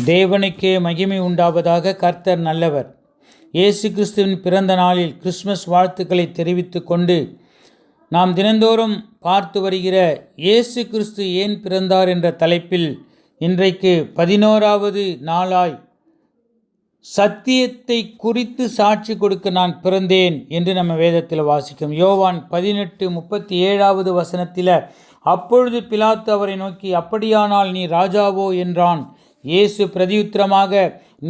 தேவனுக்கே மகிமை உண்டாவதாக கர்த்தர் நல்லவர். இயேசு கிறிஸ்துவின் பிறந்த நாளில் கிறிஸ்மஸ் வாழ்த்துக்களை தெரிவித்து கொண்டு நாம் தினந்தோறும் பார்த்து வருகிற இயேசு கிறிஸ்து ஏன் பிறந்தார் என்ற தலைப்பில் இன்றைக்கு பதினோராவது நாளாய் சத்தியத்தை குறித்து சாட்சி கொடுக்க நான் பிறந்தேன் என்று நம்ம வேதத்தில் வாசிக்கும். யோவான் பதினெட்டு முப்பத்தி ஏழாவது வசனத்தில் அப்பொழுது பிலாத்து அவரை நோக்கி அப்படியானால் நீ ராஜாவோ? என்றான். இயேசு பிரதியுத்திரமாக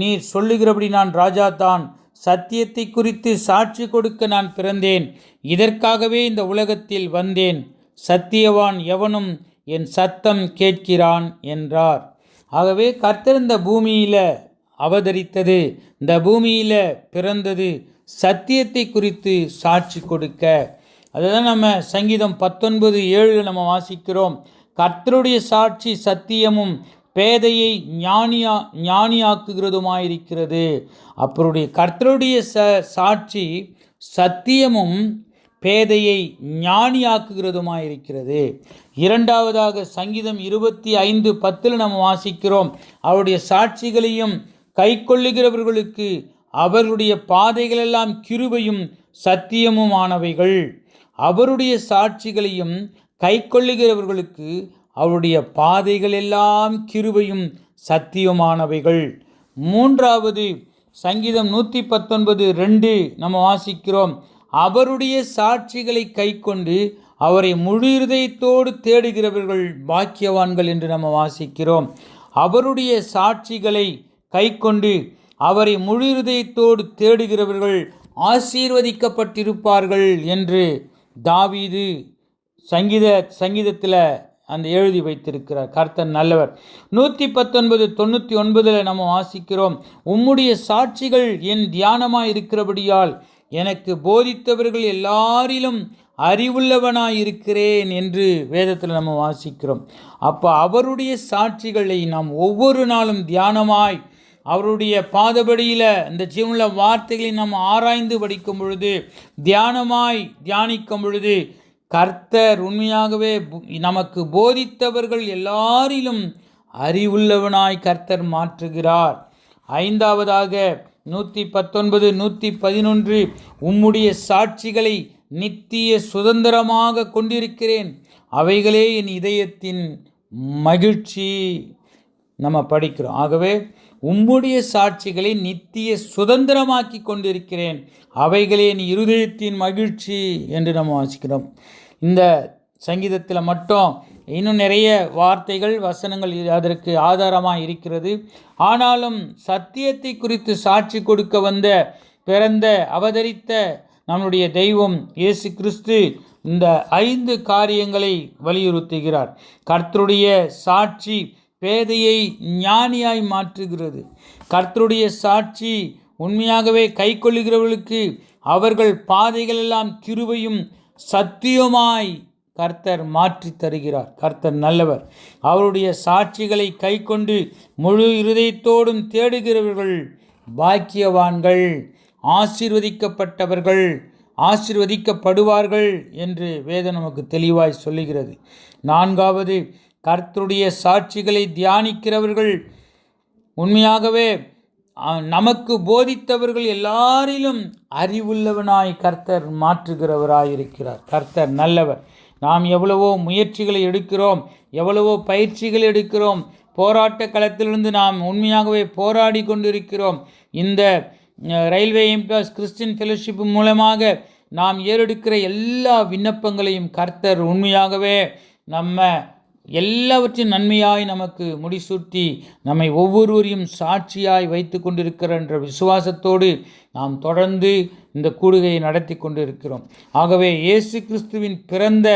நீர் சொல்லுகிறபடி நான் ராஜா தான் சத்தியத்தை குறித்து சாட்சி கொடுக்க நான் பிறந்தேன். இதற்காகவே இந்த உலகத்தில் வந்தேன். சத்தியவான் எவனும் என் சத்தம் கேட்கிறான் என்றார். ஆகவே கர்த்தர் இந்த பூமியில் அவதரித்தது இந்த பூமியில் பிறந்தது சத்தியத்தை குறித்து சாட்சி கொடுக்க. அதுதான் நம்ம சங்கீதம் பத்தொன்பது ஏழில் நம்ம வாசிக்கிறோம். கர்த்தருடைய சாட்சி சத்தியமும் பேதையை ஞானியா ஞானியாக்குகிறதுமாயிருக்கிறது. அப்பருடைய கர்த்தருடைய ச சாட்சி சத்தியமும் பேதையை ஞானியாக்குகிறதுமாயிருக்கிறது. இரண்டாவதாக சங்கீதம் இருபத்தி ஐந்து பத்தில் நம்ம வாசிக்கிறோம். அவருடைய சாட்சிகளையும் கை கொள்ளுகிறவர்களுக்கு அவருடைய பாதைகளெல்லாம் கிருபையும் சத்தியமுமானவைகள். அவருடைய சாட்சிகளையும் கை கொள்ளுகிறவர்களுக்கு அவருடைய பாதைகள் எல்லாம் கிருபையும் சத்தியமானவைகள். மூன்றாவது சங்கீதம் நூற்றி பத்தொன்பது ரெண்டு நம்ம வாசிக்கிறோம். அவருடைய சாட்சிகளை கை கொண்டு அவரை முழு இருதயத்தோடு தேடுகிறவர்கள் பாக்கியவான்கள் என்று நம்ம வாசிக்கிறோம். அவருடைய சாட்சிகளை கை கொண்டு அவரை முழு இருதயத்தோடு தேடுகிறவர்கள் ஆசீர்வதிக்கப்பட்டிருப்பார்கள் என்று தாவீது சங்கீத சங்கீதத்தில் அந்த எழுதி வைத்திருக்கிறார். கர்த்தன் நல்லவர். நூற்றி பத்தொன்பது தொண்ணூற்றி ஒன்பதில் நம்ம வாசிக்கிறோம் உம்முடைய சாட்சிகள் என் தியானமாக இருக்கிறபடியால் எனக்கு போதித்தவர்கள் எல்லாரிலும் அறிவுள்ளவனாய் இருக்கிறேன் என்று வேதத்தில் நம்ம வாசிக்கிறோம். அப்போ அவருடைய சாட்சிகளை நாம் ஒவ்வொரு நாளும் தியானமாய் அவருடைய பாதபடியில் இந்த ஜீவனில் வார்த்தைகளை நாம் ஆராய்ந்து படிக்கும் பொழுது தியானமாய் தியானிக்கும் பொழுது கர்த்தர் உண்மையாகவே நமக்கு போதித்தவர்கள் எல்லாரிலும் அறிவுள்ளவனாய் கர்த்தர் மாற்றுகிறார். ஐந்தாவதாக நூற்றி பத்தொன்பது நூற்றி பதினொன்று உம்முடைய சாட்சிகளை நித்திய சுதந்திரமாக கொண்டிருக்கிறேன். அவைகளே என் இதயத்தின் மகிழ்ச்சி. நம்ம படிக்கிறோம். ஆகவே உம்முடைய சாட்சிகளை நித்திய சுதந்திரமாக்கி கொண்டிருக்கிறேன். அவைகளே என் இருதயத்தின் மகிழ்ச்சி என்று நம்ம வாசிக்கிறோம். இந்த சங்கீதத்தில் மட்டும் இன்னும் நிறைய வார்த்தைகள் வசனங்கள் அதற்கு ஆதாரமாக இருக்கிறது. ஆனாலும் சத்தியத்தை குறித்து சாட்சி கொடுக்க வந்த பிறந்த அவதரித்த நம்முடைய தெய்வம் இயேசு கிறிஸ்து இந்த ஐந்து காரியங்களை வலியுறுத்துகிறார். கர்த்தருடைய சாட்சி பேதையை ஞானியாய் மாற்றுகிறது. கர்த்தருடைய சாட்சி உண்மையாகவே கை கொள்ளுகிறவர்களுக்கு அவர்கள் பாதைகளெல்லாம் கிருவையும் சத்தியமாய் கர்த்தர் மாற்றி தருகிறார். கர்த்தர் நல்லவர். அவருடைய சாட்சிகளை கை கொண்டு முழு இருதயத்தோடும் தேடுகிறவர்கள் பாக்கியவான்கள் ஆசீர்வதிக்கப்பட்டவர்கள் ஆசிர்வதிக்கப்படுவார்கள் என்று வேதம் நமக்கு தெளிவாய் சொல்லுகிறது. நான்காவது கர்த்தருடைய சாட்சிகளை தியானிக்கிறவர்கள் உண்மையாகவே நமக்கு போதித்தவர்கள் எல்லாரிலும் அறிவுள்ளவனாய் கர்த்தர் மாற்றுகிறவராயிருக்கிறார். கர்த்தர் நல்லவர். நாம் எவ்வளவோ முயற்சிகளை எடுக்கிறோம் எவ்வளவோ பயிற்சிகள் எடுக்கிறோம் போராட்ட களத்திலிருந்து நாம் உண்மையாகவே போராடி கொண்டிருக்கிறோம். இந்த ரயில்வே எம்பியாஸ் கிறிஸ்டின் ஃபெலோஷிப் மூலமாக நாம் ஏறெடுக்கிற எல்லா விண்ணப்பங்களையும் கர்த்தர் உண்மையாகவே நம்ம எல்லாவற்றின் நன்மையாய் நமக்கு முடிசூட்டி நம்மை ஒவ்வொருவரையும் சாட்சியாய் வைத்து கொண்டிருக்கிற என்ற விசுவாசத்தோடு நாம் தொடர்ந்து இந்த கூடுகையை நடத்தி கொண்டிருக்கிறோம். ஆகவே இயேசு கிறிஸ்துவின் பிறந்த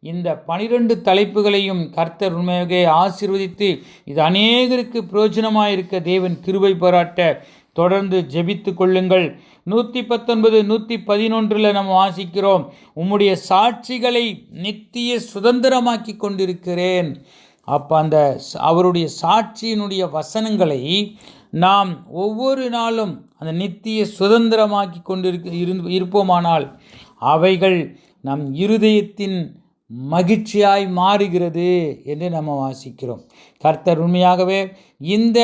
இந்த பனிரெண்டு தலைப்புகளையும் கர்த்தர் உண்மையாக ஆசிர்வதித்து இது அநேகருக்கு பிரயோஜனமாக இருக்க தேவன் கிருபை பாராட்ட தொடர்ந்து ஜெபித்து கொள்ளுங்கள். நூற்றி பத்தொன்பது நூற்றி பதினொன்றில் நம்ம வாசிக்கிறோம். உம்முடைய சாட்சிகளை நித்திய சுதந்திரமாக்கி கொண்டிருக்கிறேன். அப்போ அந்த அவருடைய சாட்சியினுடைய வசனங்களை நாம் ஒவ்வொரு நாளும் அந்த நித்திய சுதந்திரமாக்கி கொண்டிருக்க இருந்து இருப்போமானால் அவைகள் நம் இருதயத்தின் மகிழ்ச்சியாய் மாறுகிறது என்று நம்ம வாசிக்கிறோம். கர்த்தர் உண்மையாகவே இந்த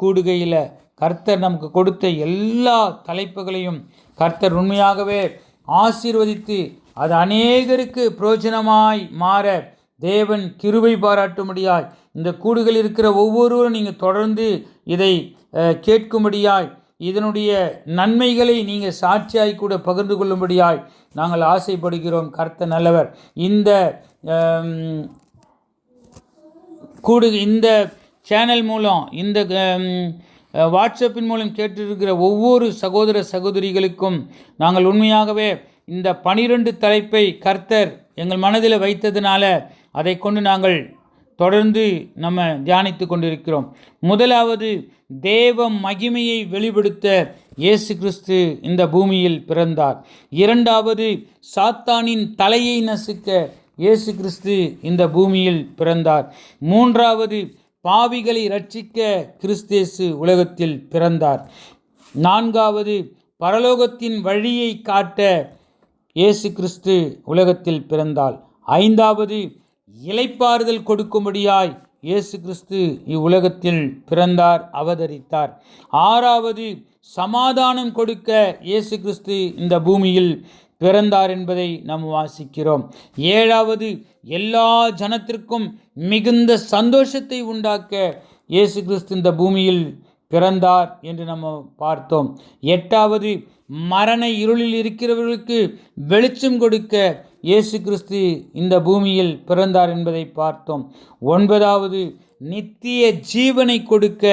கூடுகையில் கர்த்தர் நமக்கு கொடுத்த எல்லா தலைப்புகளையும் கர்த்தர் உண்மையாகவே ஆசீர்வதித்து அது அநேகருக்கு பிரயோஜனமாய் மாற தேவன் கிருவை பாராட்டும்படியாய் இந்த கூடுகள் இருக்கிற ஒவ்வொருவரும் நீங்கள் தொடர்ந்து இதை கேட்கும்படியாய் இதனுடைய நன்மைகளை நீங்கள் சாட்சியாய் கூட பகிர்ந்து கொள்ளும்படியாய் நாங்கள் ஆசைப்படுகிறோம். கர்த்த நல்லவர். இந்த கூடு இந்த சேனல் மூலம் இந்த வாட்ஸ்அப்பின் மூலம் கேட்டிருக்கிற ஒவ்வொரு சகோதர சகோதரிகளுக்கும் நாங்கள் உண்மையாகவே இந்த பனிரெண்டு தலைப்பை கர்த்தர் எங்கள் மனதில் வைத்ததுனால அதை கொண்டு நாங்கள் தொடர்ந்து நம்ம தியானித்து கொண்டிருக்கிறோம். முதலாவது தேவ மகிமையை வெளிப்படுத்த இயேசு கிறிஸ்து இந்த பூமியில் பிறந்தார். இரண்டாவது சாத்தானின் தலையை நசுக்க இயேசு கிறிஸ்து இந்த பூமியில் பிறந்தார். மூன்றாவது பாவிகளை ரட்சிக்க கிறிஸ்தேசு உலகத்தில் பிறந்தார். நான்காவது பரலோகத்தின் வழியை காட்ட இயேசு கிறிஸ்து உலகத்தில் பிறந்தாள் ஐந்தாவது இலைப்பாறுதல் கொடுக்கும்படியாய் இயேசு கிறிஸ்து இவ்வுலகத்தில் பிறந்தார் அவதரித்தார். ஆறாவது சமாதானம் கொடுக்க இயேசு கிறிஸ்து இந்த பூமியில் பிறந்தார் என்பதை நாம் வாசிக்கிறோம். ஏழாவது எல்லா ஜனத்திற்கும் மிகுந்த சந்தோஷத்தை உண்டாக்க இயேசு கிறிஸ்து இந்த பூமியில் பிறந்தார் என்று நம்ம பார்த்தோம். எட்டாவது மரண இருளில் இருக்கிறவர்களுக்கு வெளிச்சம் கொடுக்க இயேசு கிறிஸ்து இந்த பூமியில் பிறந்தார் என்பதை பார்த்தோம். ஒன்பதாவது நித்திய ஜீவனை கொடுக்க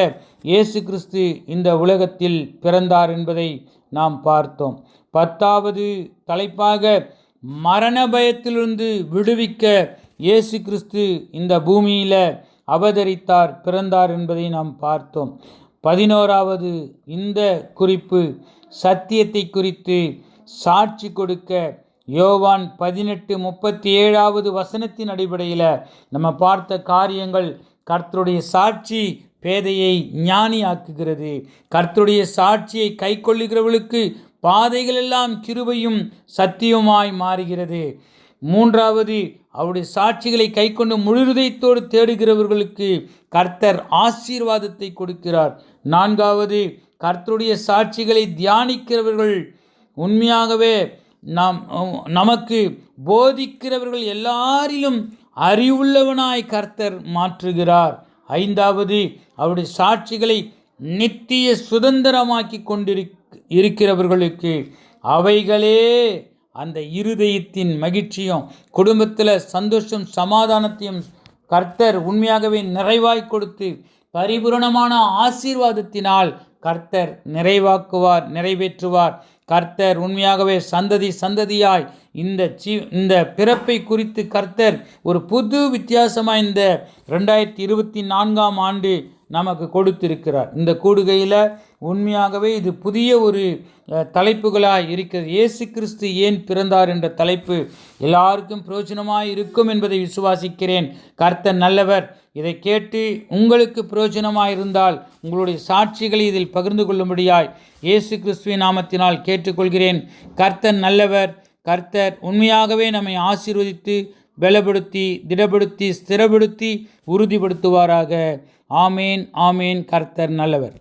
இயேசு கிறிஸ்து இந்த உலகத்தில் பிறந்தார் என்பதை நாம் பார்த்தோம். பத்தாவது தலைப்பாக மரண பயத்திலிருந்து விடுவிக்க இயேசு கிறிஸ்து இந்த பூமியில் அவதரித்தார் பிறந்தார் என்பதை நாம் பார்த்தோம். பதினோராவது இந்த குறிப்பு சத்தியத்தை குறித்து சாட்சி கொடுக்க யோவான் பதினெட்டு முப்பத்தி ஏழாவது வசனத்தின் அடிப்படையில் நம்ம பார்த்த காரியங்கள் கர்த்தருடைய சாட்சி பேதையை ஞானியாக்குகிறது. கர்த்தருடைய சாட்சியை கை கொள்ளுகிறவளுக்கு பாதைகளெல்லாம் கிருபையும் சத்தியமாய் மாறுகிறது. மூன்றாவது அவருடைய சாட்சிகளை கைக்கொண்டு முழுதயத்தோடு தேடுகிறவர்களுக்கு கர்த்தர் ஆசீர்வாதத்தை கொடுக்கிறார். நான்காவது கர்த்தருடைய சாட்சிகளை தியானிக்கிறவர்கள் உண்மையாகவே நாம் நமக்கு போதிக்கிறவர்கள் எல்லாரிலும் அறிவுள்ளவனாய் கர்த்தர் மாற்றுகிறார். ஐந்தாவது அவருடைய சாட்சிகளை நித்திய சுதந்திரமாக்கி கொண்டிருக் இருக்கிறவர்களுக்கு அவைகளே அந்த இருதயத்தின் மகிழ்ச்சியும் குடும்பத்தில் சந்தோஷம் சமாதானத்தையும் கர்த்தர் உண்மையாகவே நிறைவாய் கொடுத்து பரிபூரணமான ஆசீர்வாதத்தினால் கர்த்தர் நிறைவாக்குவார் நிறைவேற்றுவார். கர்த்தர் உண்மையாகவே சந்ததி சந்ததியாய் இந்த சி இந்த பிறப்பை குறித்து கர்த்தர் ஒரு புது வித்தியாசமாக இந்த ரெண்டாயிரத்தி இருபத்தி நான்காம் ஆண்டு நமக்கு கொடுத்திருக்கிறார். இந்த கூடுகையில் உண்மையாகவே இது புதிய ஒரு தலைப்புகளாக இருக்கிறது. இயேசு கிறிஸ்து ஏன் பிறந்தார் என்ற தலைப்பு எல்லாருக்கும் பிரயோஜனமாக இருக்கும் என்பதை விசுவாசிக்கிறேன். கர்த்தர் நல்லவர். இதை கேட்டு உங்களுக்கு பிரயோஜனமாக இருந்தால் உங்களுடைய சாட்சிகளை இதில் பகிர்ந்து கொள்ளும்படியாய் இயேசு கிறிஸ்துவின் நாமத்தினால் கேட்டுக்கொள்கிறேன். கர்த்தர் நல்லவர். கர்த்தர் உண்மையாகவே நம்மை ஆசீர்வதித்து பலப்படுத்தி திடப்படுத்தி ஸ்திரப்படுத்தி உறுதிப்படுத்துவாராக. ஆமேன் ஆமேன் கர்த்தர் நல்லவர்.